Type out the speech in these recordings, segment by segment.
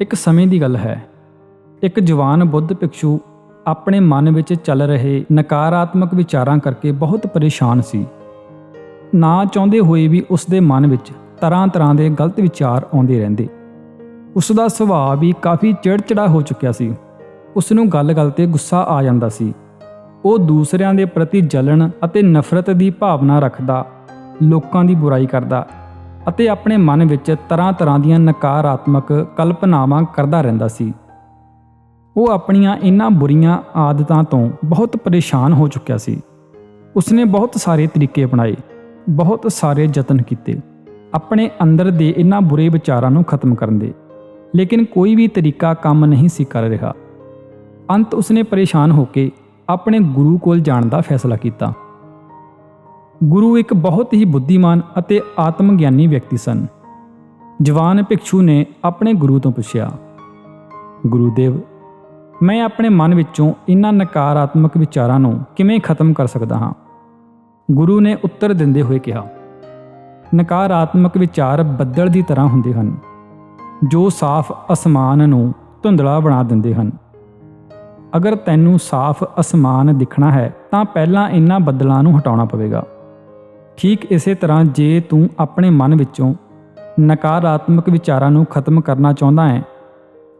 ਇੱਕ ਸਮੇਂ ਦੀ ਗੱਲ ਹੈ। ਇੱਕ ਜਵਾਨ ਬੁੱਧ ਭਿਕਸ਼ੂ ਆਪਣੇ ਮਨ ਵਿੱਚ ਚੱਲ ਰਹੇ ਨਕਾਰਾਤਮਕ ਵਿਚਾਰਾਂ ਕਰਕੇ ਬਹੁਤ ਪਰੇਸ਼ਾਨ ਸੀ। ਨਾ ਚਾਹੁੰਦੇ ਹੋਏ ਵੀ ਉਸ ਦੇ ਮਨ ਵਿੱਚ ਤਰ੍ਹਾਂ-ਤਰ੍ਹਾਂ ਦੇ ਗਲਤ ਵਿਚਾਰ ਆਉਂਦੇ ਰਹਿੰਦੇ। ਉਸ ਦਾ ਸੁਭਾਅ ਵੀ ਕਾਫੀ ਚਿੜਚਿੜਾ ਹੋ ਚੁੱਕਿਆ ਸੀ। ਉਸ ਨੂੰ ਗੱਲ-ਗੱਲ ਤੇ ਗੁੱਸਾ ਆ ਜਾਂਦਾ ਸੀ। ਉਹ ਦੂਸਰਿਆਂ ਦੇ ਪ੍ਰਤੀ ਜਲਣ ਅਤੇ ਨਫ਼ਰਤ ਦੀ ਭਾਵਨਾ ਰੱਖਦਾ, ਲੋਕਾਂ ਦੀ ਬੁਰਾਈ ਕਰਦਾ ਅਤੇ ਆਪਣੇ ਮਨ ਵਿੱਚ ਤਰ੍ਹਾਂ-ਤਰ੍ਹਾਂ ਦੀਆਂ ਨਕਾਰਾਤਮਕ ਕਲਪਨਾਵਾਂ ਕਰਦਾ ਰਹਿੰਦਾ ਸੀ। ਉਹ ਆਪਣੀਆਂ ਇਨ੍ਹਾਂ ਬੁਰੀਆਂ ਆਦਤਾਂ ਤੋਂ ਬਹੁਤ ਪਰੇਸ਼ਾਨ ਹੋ ਚੁੱਕਿਆ ਸੀ। ਉਸਨੇ ਬਹੁਤ ਸਾਰੇ ਤਰੀਕੇ ਅਪਣਾਏ, ਬਹੁਤ ਸਾਰੇ ਯਤਨ ਕੀਤੇ, ਆਪਣੇ ਅੰਦਰ ਦੇ ਇਨ੍ਹਾਂ ਬੁਰੇ ਵਿਚਾਰਾਂ ਨੂੰ ਖਤਮ ਕਰਨ ਦੇ, ਲੇਕਿਨ ਕੋਈ ਵੀ ਤਰੀਕਾ ਕੰਮ ਨਹੀਂ ਸੀ ਕਰ ਰਿਹਾ। ਅੰਤ ਉਸਨੇ ਪਰੇਸ਼ਾਨ ਹੋ ਕੇ ਆਪਣੇ ਗੁਰੂ ਕੋਲ ਜਾਣ ਦਾ ਫੈਸਲਾ ਕੀਤਾ। ਗੁਰੂ ਇੱਕ ਬਹੁਤ ਹੀ ਬੁੱਧੀਮਾਨ ਅਤੇ ਆਤਮ ਗਿਆਨੀ ਵਿਅਕਤੀ ਸਨ। ਜਵਾਨ ਭਿਕਸ਼ੂ ਨੇ ਆਪਣੇ ਗੁਰੂ ਤੋਂ ਪੁੱਛਿਆ, ਗੁਰੂਦੇਵ, ਮੈਂ ਆਪਣੇ ਮਨ ਵਿੱਚੋਂ ਇਨ੍ਹਾਂ ਨਕਾਰਾਤਮਕ ਵਿਚਾਰਾਂ ਨੂੰ ਕਿਵੇਂ ਖਤਮ ਕਰ ਸਕਦਾ ਹਾਂ? ਗੁਰੂ ਨੇ ਉੱਤਰ ਦਿੰਦੇ ਹੋਏ ਕਿਹਾ, ਨਕਾਰਾਤਮਕ ਵਿਚਾਰ ਬੱਦਲ ਦੀ ਤਰ੍ਹਾਂ ਹੁੰਦੇ ਹਨ, ਜੋ ਸਾਫ਼ ਅਸਮਾਨ ਨੂੰ ਧੁੰਦਲਾ ਬਣਾ ਦਿੰਦੇ ਹਨ। ਅਗਰ ਤੈਨੂੰ ਸਾਫ਼ ਅਸਮਾਨ ਦਿਖਣਾ ਹੈ ਤਾਂ ਪਹਿਲਾਂ ਇਨ੍ਹਾਂ ਬੱਦਲਾਂ ਨੂੰ ਹਟਾਉਣਾ ਪਵੇਗਾ। ਠੀਕ ਇਸੇ ਤਰ੍ਹਾਂ ਜੇ ਤੂੰ ਆਪਣੇ ਮਨ ਵਿੱਚੋਂ ਨਕਾਰਾਤਮਕ ਵਿਚਾਰਾਂ ਨੂੰ ਖਤਮ ਕਰਨਾ ਚਾਹੁੰਦਾ ਹੈ,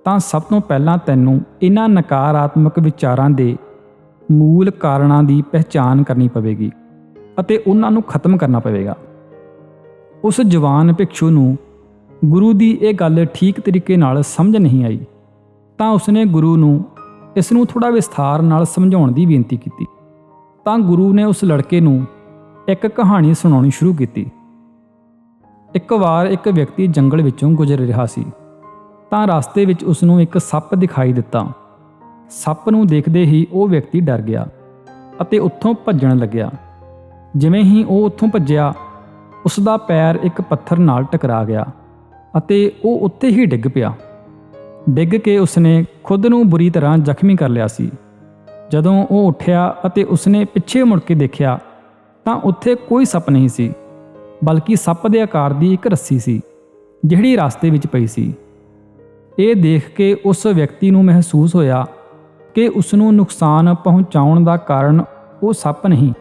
ਤਾਂ ਸਭ ਤੋਂ ਪਹਿਲਾਂ ਤੈਨੂੰ ਇਹਨਾਂ ਨਕਾਰਾਤਮਕ ਵਿਚਾਰਾਂ ਦੇ ਮੂਲ ਕਾਰਨਾਂ ਦੀ ਪਹਿਚਾਣ ਕਰਨੀ ਪਵੇਗੀ ਅਤੇ ਉਹਨਾਂ ਨੂੰ ਖਤਮ ਕਰਨਾ ਪਵੇਗਾ। ਉਸ ਜਵਾਨ ਭਿਕਸ਼ੂ ਨੂੰ ਗੁਰੂ ਦੀ ਇਹ ਗੱਲ ਠੀਕ ਤਰੀਕੇ ਨਾਲ ਸਮਝ ਨਹੀਂ ਆਈ, ਤਾਂ ਉਸਨੇ ਗੁਰੂ ਨੂੰ ਇਸ ਨੂੰ ਥੋੜਾ ਵਿਸਥਾਰ ਨਾਲ ਸਮਝਾਉਣ ਦੀ ਬੇਨਤੀ ਕੀਤੀ। ਤਾਂ ਗੁਰੂ ਨੇ ਉਸ ਲੜਕੇ ਨੂੰ ਇੱਕ ਕਹਾਣੀ ਸੁਣਾਉਣੀ ਸ਼ੁਰੂ ਕੀਤੀ। ਇੱਕ ਵਾਰ ਇੱਕ ਵਿਅਕਤੀ ਜੰਗਲ ਵਿੱਚੋਂ ਗੁਜ਼ਰ ਰਿਹਾ ਸੀ। ਤਾਂ ਰਸਤੇ ਵਿੱਚ ਉਸ ਨੂੰ ਇੱਕ ਸੱਪ ਦਿਖਾਈ ਦਿੱਤਾ। ਸੱਪ ਨੂੰ ਦੇਖਦੇ ਹੀ ਉਹ ਵਿਅਕਤੀ ਡਰ ਗਿਆ ਅਤੇ ਉੱਥੋਂ ਭੱਜਣ ਲੱਗਿਆ। ਜਿਵੇਂ ਹੀ ਉਹ ਉੱਥੋਂ ਭੱਜਿਆ ਉਸ ਦਾ ਪੈਰ ਇੱਕ ਪੱਥਰ ਨਾਲ ਟਕਰਾ ਗਿਆ ਅਤੇ ਉਹ ਉੱਥੇ ਹੀ ਡਿੱਗ ਪਿਆ। ਡਿੱਗ ਕੇ ਉਸਨੇ ਖੁਦ ਨੂੰ ਬੁਰੀ ਤਰ੍ਹਾਂ ਜ਼ਖਮੀ ਕਰ ਲਿਆ ਸੀ। ਜਦੋਂ ਉਹ ਉੱਠਿਆ ਅਤੇ ਉਸਨੇ ਪਿੱਛੇ ਮੁੜ ਕੇ ਦੇਖਿਆ ਤਾਂ ਉੱਥੇ ਕੋਈ ਸੱਪ ਨਹੀਂ ਸੀ, ਬਲਕਿ ਸੱਪ ਦੇ ਆਕਾਰ ਦੀ ਇੱਕ ਰੱਸੀ ਸੀ, ਜਿਹੜੀ ਰਸਤੇ ਵਿੱਚ ਪਈ ਸੀ। ਇਹ ਦੇਖ ਕੇ ਉਸ ਵਿਅਕਤੀ ਨੂੰ ਮਹਿਸੂਸ ਹੋਇਆ ਕਿ ਉਸ ਨੂੰ ਨੁਕਸਾਨ ਪਹੁੰਚਾਉਣ ਦਾ ਕਾਰਨ ਉਹ ਸੱਪ ਨਹੀਂ,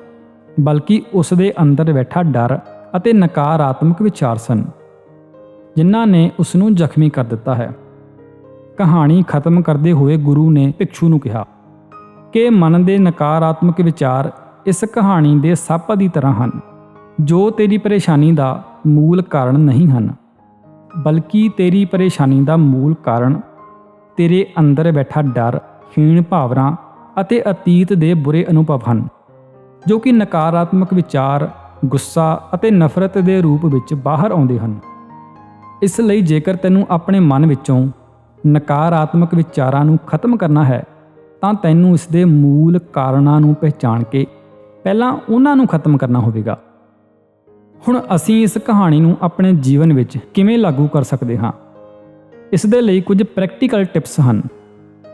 ਬਲਕਿ ਉਸ ਦੇ ਅੰਦਰ ਬੈਠਾ ਡਰ ਅਤੇ ਨਕਾਰਾਤਮਕ ਵਿਚਾਰ ਸਨ, ਜਿਨ੍ਹਾਂ ਨੇ ਉਸ ਨੂੰ ਜ਼ਖਮੀ ਕਰ ਦਿੱਤਾ ਹੈ। ਕਹਾਣੀ ਖਤਮ ਕਰਦੇ ਹੋਏ ਗੁਰੂ ਨੇ ਭਿਕਸ਼ੂ ਨੂੰ ਕਿਹਾ ਕਿ ਮਨ ਦੇ ਨਕਾਰਾਤਮਕ ਵਿਚਾਰ ਇਸ ਕਹਾਣੀ ਦੇ ਸੱਪ ਦੀ ਤਰ੍ਹਾਂ ਹਨ, ਜੋ ਤੇਰੀ ਪਰੇਸ਼ਾਨੀ ਦਾ ਮੂਲ ਕਾਰਨ ਨਹੀਂ ਹਨ, ਬਲਕਿ ਤੇਰੀ ਪਰੇਸ਼ਾਨੀ ਦਾ ਮੂਲ ਕਾਰਨ ਤੇਰੇ ਅੰਦਰ ਬੈਠਾ ਡਰ, ਹੀਣ ਭਾਵਨਾ ਅਤੇ ਅਤੀਤ ਦੇ ਬੁਰੇ ਅਨੁਭਵ ਹਨ, ਜੋ ਕਿ ਨਕਾਰਾਤਮਕ ਵਿਚਾਰ, ਗੁੱਸਾ ਅਤੇ ਨਫ਼ਰਤ ਦੇ ਰੂਪ ਵਿੱਚ ਬਾਹਰ ਆਉਂਦੇ ਹਨ। ਇਸ ਲਈ ਜੇਕਰ ਤੈਨੂੰ ਆਪਣੇ ਮਨ ਵਿੱਚੋਂ ਨਕਾਰਾਤਮਕ ਵਿਚਾਰਾਂ ਨੂੰ ਖਤਮ ਕਰਨਾ ਹੈ, ਤਾਂ ਤੈਨੂੰ ਇਸ ਦੇ ਮੂਲ ਕਾਰਨਾਂ ਨੂੰ ਪਹਿਚਾਣ ਕੇ ਪਹਿਲਾਂ ਉਹਨਾਂ ਨੂੰ ਖਤਮ ਕਰਨਾ ਹੋਵੇਗਾ। ਹੁਣ ਅਸੀਂ ਇਸ ਕਹਾਣੀ ਨੂੰ ਆਪਣੇ ਜੀਵਨ ਵਿੱਚ ਕਿਵੇਂ ਲਾਗੂ ਕਰ ਸਕਦੇ ਹਾਂ? ਇਸ ਦੇ ਲਈ ਕੁਝ ਪ੍ਰੈਕਟੀਕਲ ਟਿਪਸ ਹਨ।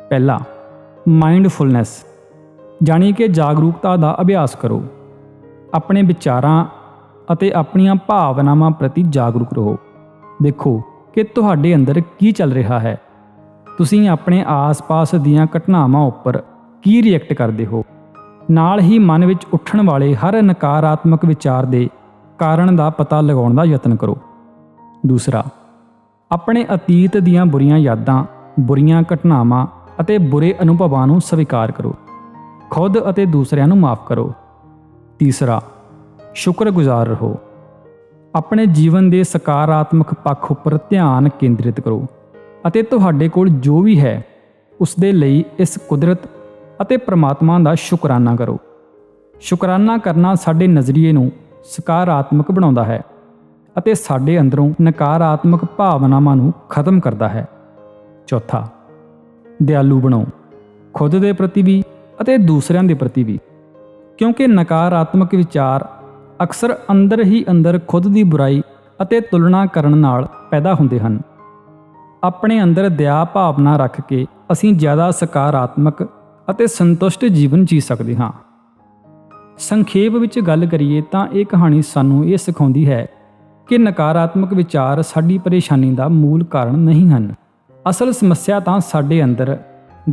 ਪਹਿਲਾ ਮਾਈਂਡਫੁਲਨੈਸ ਜਾਣੀ ਕਿ ਜਾਗਰੂਕਤਾ ਦਾ ਅਭਿਆਸ ਕਰੋ। ਆਪਣੇ ਵਿਚਾਰਾਂ ਅਤੇ ਆਪਣੀਆਂ ਭਾਵਨਾਵਾਂ ਪ੍ਰਤੀ ਜਾਗਰੂਕ ਰਹੋ। ਦੇਖੋ ਕਿ ਤੁਹਾਡੇ ਅੰਦਰ ਕੀ ਚੱਲ ਰਿਹਾ ਹੈ। ਤੁਸੀਂ ਆਪਣੇ ਆਸ-ਪਾਸ ਦੀਆਂ ਘਟਨਾਵਾਂ ਉੱਪਰ ਕੀ ਰਿਐਕਟ ਕਰਦੇ ਹੋ। ਨਾਲ ਹੀ ਮਨ ਵਿੱਚ ਉੱਠਣ ਵਾਲੇ ਹਰ ਨਕਾਰਾਤਮਕ ਵਿਚਾਰ ਦੇ ਕਾਰਨ ਦਾ ਪਤਾ ਲਗਾਉਣ ਦਾ ਯਤਨ ਕਰੋ। ਦੂਸਰਾ, ਆਪਣੇ ਅਤੀਤ ਦੀਆਂ ਬੁਰੀਆਂ ਯਾਦਾਂ, ਬੁਰੀਆਂ ਘਟਨਾਵਾਂ ਅਤੇ ਬੁਰੇ ਅਨੁਭਵਾਂ ਨੂੰ ਸਵੀਕਾਰ ਕਰੋ। ਖੁਦ ਅਤੇ ਦੂਸਰਿਆਂ ਨੂੰ ਮਾਫ ਕਰੋ। ਤੀਸਰਾ, ਸ਼ੁਕਰਗੁਜ਼ਾਰ ਰਹੋ। ਆਪਣੇ ਜੀਵਨ ਦੇ ਸਕਾਰਾਤਮਕ ਪੱਖ ਉੱਪਰ ਧਿਆਨ ਕੇਂਦਰਿਤ ਕਰੋ ਅਤੇ ਤੁਹਾਡੇ ਕੋਲ ਜੋ ਵੀ ਹੈ ਉਸ ਦੇ ਲਈ ਇਸ ਕੁਦਰਤ ਅਤੇ ਪ੍ਰਮਾਤਮਾ ਦਾ ਸ਼ੁਕਰਾਨਾ ਕਰੋ। ਸ਼ੁਕਰਾਨਾ ਕਰਨਾ ਸਾਡੇ ਨਜ਼ਰੀਏ ਨੂੰ ਸਕਾਰਾਤਮਕ ਬਣਾਉਂਦਾ ਹੈ ਅਤੇ ਸਾਡੇ ਅੰਦਰੋਂ ਨਕਾਰਾਤਮਕ ਭਾਵਨਾਵਾਂ ਨੂੰ ਖਤਮ ਕਰਦਾ ਹੈ। ਚੌਥਾ, ਦਿਆਲੂ ਬਣੋ। ਖੁਦ ਦੇ ਪ੍ਰਤੀ ਵੀ ਅਤੇ ਦੂਸਰਿਆਂ ਦੇ ਪ੍ਰਤੀ ਵੀ। ਕਿਉਂਕਿ ਨਕਾਰਾਤਮਕ ਵਿਚਾਰ ਅਕਸਰ ਅੰਦਰ ਹੀ ਅੰਦਰ ਖੁਦ ਦੀ ਬੁਰਾਈ ਅਤੇ ਤੁਲਨਾ ਕਰਨ ਨਾਲ ਪੈਦਾ ਹੁੰਦੇ ਹਨ। ਆਪਣੇ ਅੰਦਰ ਦਇਆ ਭਾਵਨਾ ਰੱਖ ਕੇ ਅਸੀਂ ਜ਼ਿਆਦਾ ਸਕਾਰਾਤਮਕ ਅਤੇ ਸੰਤੁਸ਼ਟ ਜੀਵਨ ਜੀ ਸਕਦੇ ਹਾਂ। ਸੰਖੇਪ ਵਿੱਚ ਗੱਲ ਕਰੀਏ ਤਾਂ ਇਹ ਕਹਾਣੀ ਸਾਨੂੰ ਇਹ ਸਿਖਾਉਂਦੀ ਹੈ ਕਿ ਨਕਾਰਾਤਮਕ ਵਿਚਾਰ ਸਾਡੀ ਪਰੇਸ਼ਾਨੀ ਦਾ ਮੂਲ ਕਾਰਨ ਨਹੀਂ ਹਨ। ਅਸਲ ਸਮੱਸਿਆ ਤਾਂ ਸਾਡੇ ਅੰਦਰ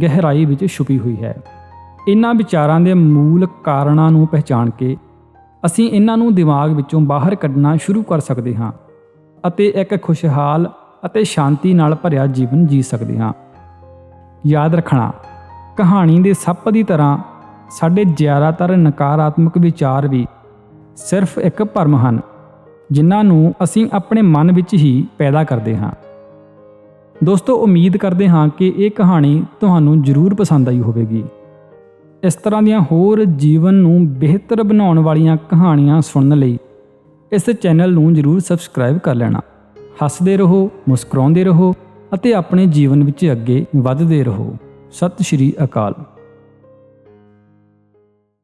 ਗਹਿਰਾਈ ਵਿੱਚ ਛੁਪੀ ਹੋਈ ਹੈ। ਇਹਨਾਂ ਵਿਚਾਰਾਂ ਦੇ ਮੂਲ ਕਾਰਨਾਂ ਨੂੰ ਪਹਿਚਾਣ ਕੇ ਅਸੀਂ ਇਹਨਾਂ ਨੂੰ ਦਿਮਾਗ ਵਿੱਚੋਂ ਬਾਹਰ ਕੱਢਣਾ ਸ਼ੁਰੂ ਕਰ ਸਕਦੇ ਹਾਂ ਅਤੇ ਇੱਕ ਖੁਸ਼ਹਾਲ ਅਤੇ ਸ਼ਾਂਤੀ ਨਾਲ ਭਰਿਆ ਜੀਵਨ ਜੀ ਸਕਦੇ ਹਾਂ। ਯਾਦ ਰੱਖਣਾ ਕਹਾਣੀ ਦੇ ਸੱਪ ਦੀ ਤਰ੍ਹਾਂ ਸਾਡੇ ਜ਼ਿਆਦਾਤਰ ਨਕਾਰਾਤਮਕ ਵਿਚਾਰ ਵੀ ਸਿਰਫ ਇੱਕ ਭਰਮ ਹਨ, ਜਿਨ੍ਹਾਂ ਨੂੰ ਅਸੀਂ ਆਪਣੇ ਮਨ ਵਿੱਚ ਹੀ ਪੈਦਾ ਕਰਦੇ ਹਾਂ। ਦੋਸਤੋ, ਉਮੀਦ ਕਰਦੇ ਹਾਂ ਕਿ ਇਹ ਕਹਾਣੀ ਤੁਹਾਨੂੰ ਜ਼ਰੂਰ ਪਸੰਦ ਆਈ ਹੋਵੇਗੀ। ਇਸ ਤਰ੍ਹਾਂ ਦੀਆਂ ਹੋਰ ਜੀਵਨ ਨੂੰ ਬਿਹਤਰ ਬਣਾਉਣ ਵਾਲੀਆਂ ਕਹਾਣੀਆਂ ਸੁਣਨ ਲਈ ਇਸ ਚੈਨਲ ਨੂੰ ਜ਼ਰੂਰ ਸਬਸਕ੍ਰਾਈਬ ਕਰ ਲੈਣਾ। ਹੱਸਦੇ ਰਹੋ, ਮੁਸਕਰਾਉਂਦੇ ਰਹੋ ਅਤੇ ਆਪਣੇ ਜੀਵਨ ਵਿੱਚ ਅੱਗੇ ਵਧਦੇ ਰਹੋ। ਸਤਿ ਸ਼੍ਰੀ ਅਕਾਲ।